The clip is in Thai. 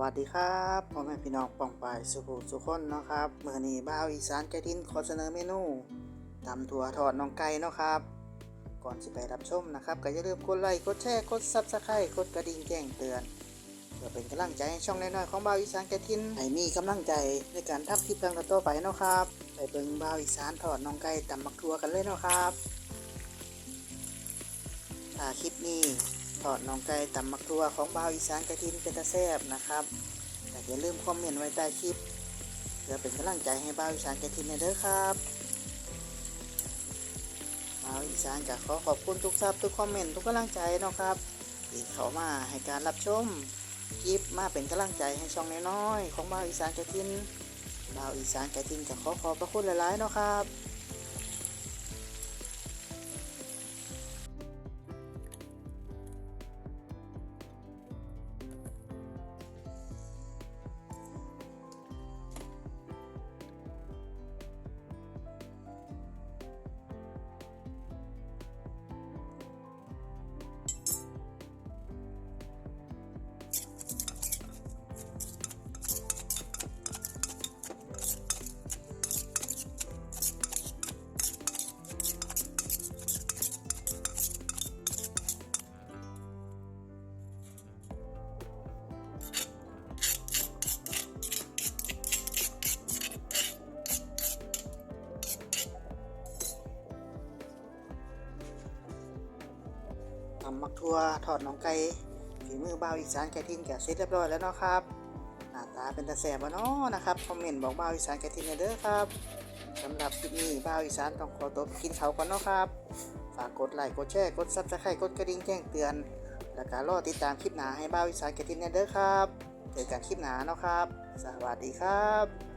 วัสดีครับพ่อแม่พี่น้องป่องปายสุขุสุขคนเนาะครับเมื่อนี้บ้าวอีสานแกทินขอเสนอเมนูตำถั่วทอดน้องไก่เนาะครับ ก่อนสิไปรับชมนะครับก็อย่าลืมกดไลค์กดแชร์กดซับสไครต์กดกระดิ่งแจ้งเตือนเพื่อเป็นกำลังใจให้ช่องน้อยๆของบ้าวอีสานแกทินให้มีกำลังใจในการทำคลิปต่างๆต่อไปเนาะครับไปเบิ่งบ้าวอีสานทอดน้องไก่ตำมักถั่วกันเลยเนาะครับถ้าคลิปนี้ อดน้องไก่ตำมักทัวของบ่าวอีสานกระทินเป็นตาแซบนะครับแต่อย่าลืมคอมเมนต์ไว้ใต้คลิปเพื่อเป็นกำลังใจให้บ่าวอีสานกระทินเด้อครับบ่าวอีสานก็ขอขอบคุณทุกซับทุกคอมเมนต์ทุกกำลังใจเนาะครับที่เข้ามาให้การรับชมคลิปมาเป็นกำลังใจให้ช่องน้อยๆของบ่าวอีสานกระทินบ่าวอีสานกระทินก็ขอขอบพระคุณหลายๆเนาะครับ ทำมักทัวทอดน้องไก่ฝีมือเบาอีสานแกทินแกะเสร็จเรียบร้อยแล้วเนาะครับหน้าตาเป็นตาแสบวะเนาะนะครับคอมเมนต์บอกเบาอีสานแกทินเด้อครับสำหรับคลิปนี้เบาอีสานต้องขอตัวไปกินเขาก่อนเนาะครับฝากกดไลค์กดแชร์กดซับสไครต์กดกระดิ่งแจ้งเตือน แล้วก็รอติดตามคลิปหน้าให้เบาอีสานแกทินเด้อครับเจอกันคลิปหน้าเนาะครับ สวัสดีครับ